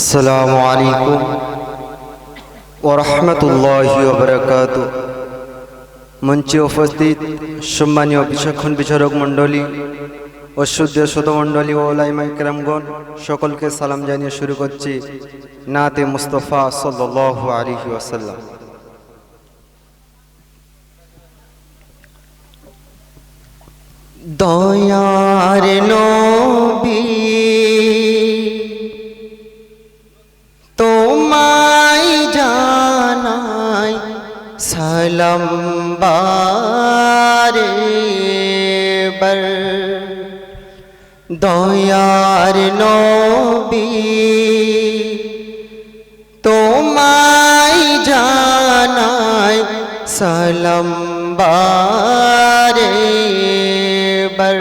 আসসালামু আলাইকুম ওরহমতুল্লাহ বরকাত মঞ্চে উপস্থিত সম্মানীয় বিচক্ষণ বিচারক মণ্ডলী ও শুদ্ধ ও ওলাইমা সকলকে সালাম জানিয়ে শুরু করছি নাতে মুস্তফা সাল্লাহ আলিহি ওয়াসাল্লাম। দয়ার নবী তোমায় জানাই সালাম বারে বার। দয়ার নবী তোমায় জানাই সালাম বারে বার।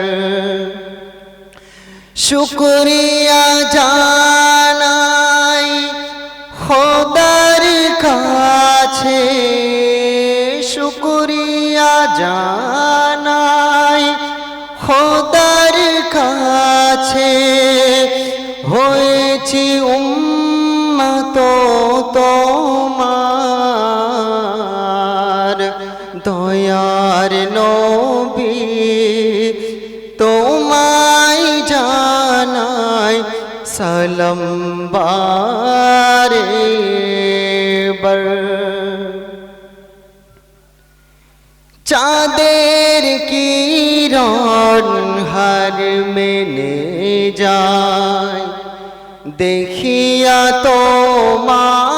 শুক্রিয়া জানাই কাছে শুক্রিয়া জানাই খোদার কাছে। হয়েছি উম্মত তোমার দয়ার নবী। তোমায় জানাই সালাম বারে। কিরণ হার মেনে যায় দেখিয়া তোমার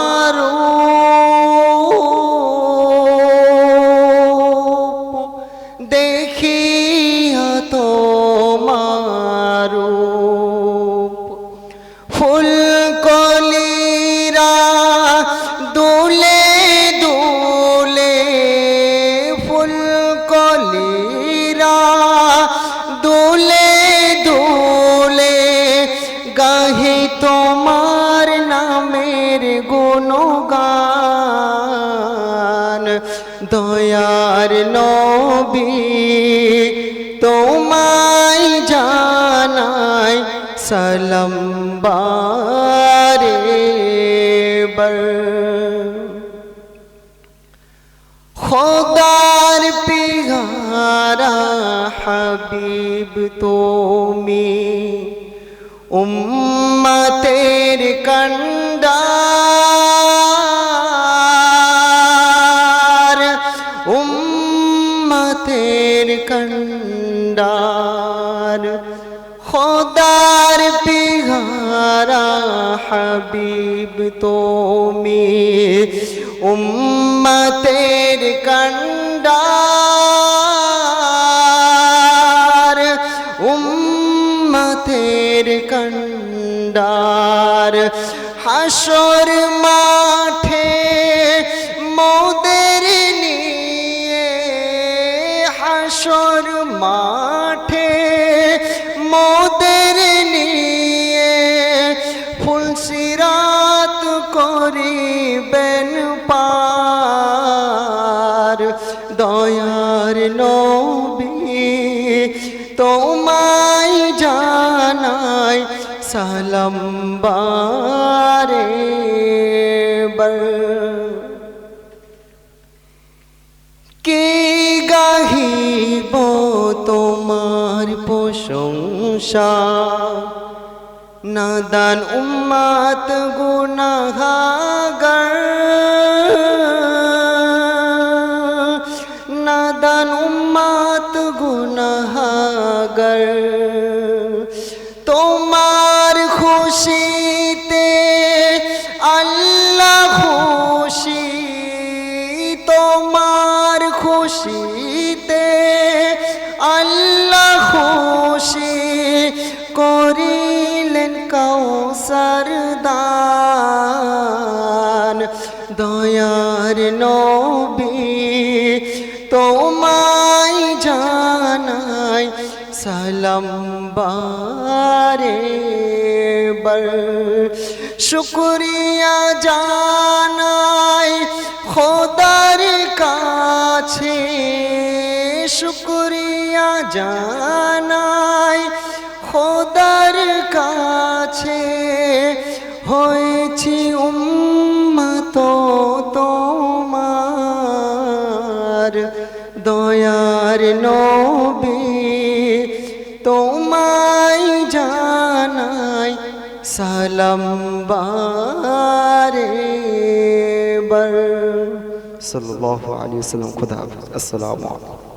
দয়ার নবী তোমায় জানাই সালাম বারে বার খোদার পিহারা হাবিব তুমি উম্মতের কন্ডার উম্মতের কন্ডার খোদার পিহারা হাবিব তুমি উম্মতের কন্ডার উম্মতের কন্ডার হাসর মাঠে মোদের হাসর মাঠে মোদের নিয়ে ফুলসিরাত করিবেন পার। দয়ার নবী তোমায় জানাই সালাম বারে বার। কে গাহিব তোমার প্রশংসা। নাদান উম্মাত গুনাহাগার। নাদান উম্মাত গুনাহাগার। তোমার খুশিতে খুশিতে আল্লাহ খুশি করিলেন কৌসার দান। দয়ার নবী তোমায় জানাই সালাম বারে বার শুক্রিয়া জানাই খোদার কাছে শুকরিয়া জানাই খোদার কাছে। হয়েছি উম্মত তোমার দয়ার নবী। তোমায় জানাই সালাম বারে বার সাল্লাল্লাহু আলাইহি ওয়াসাল্লাম, খোদা আসসালামু আলাইকুম।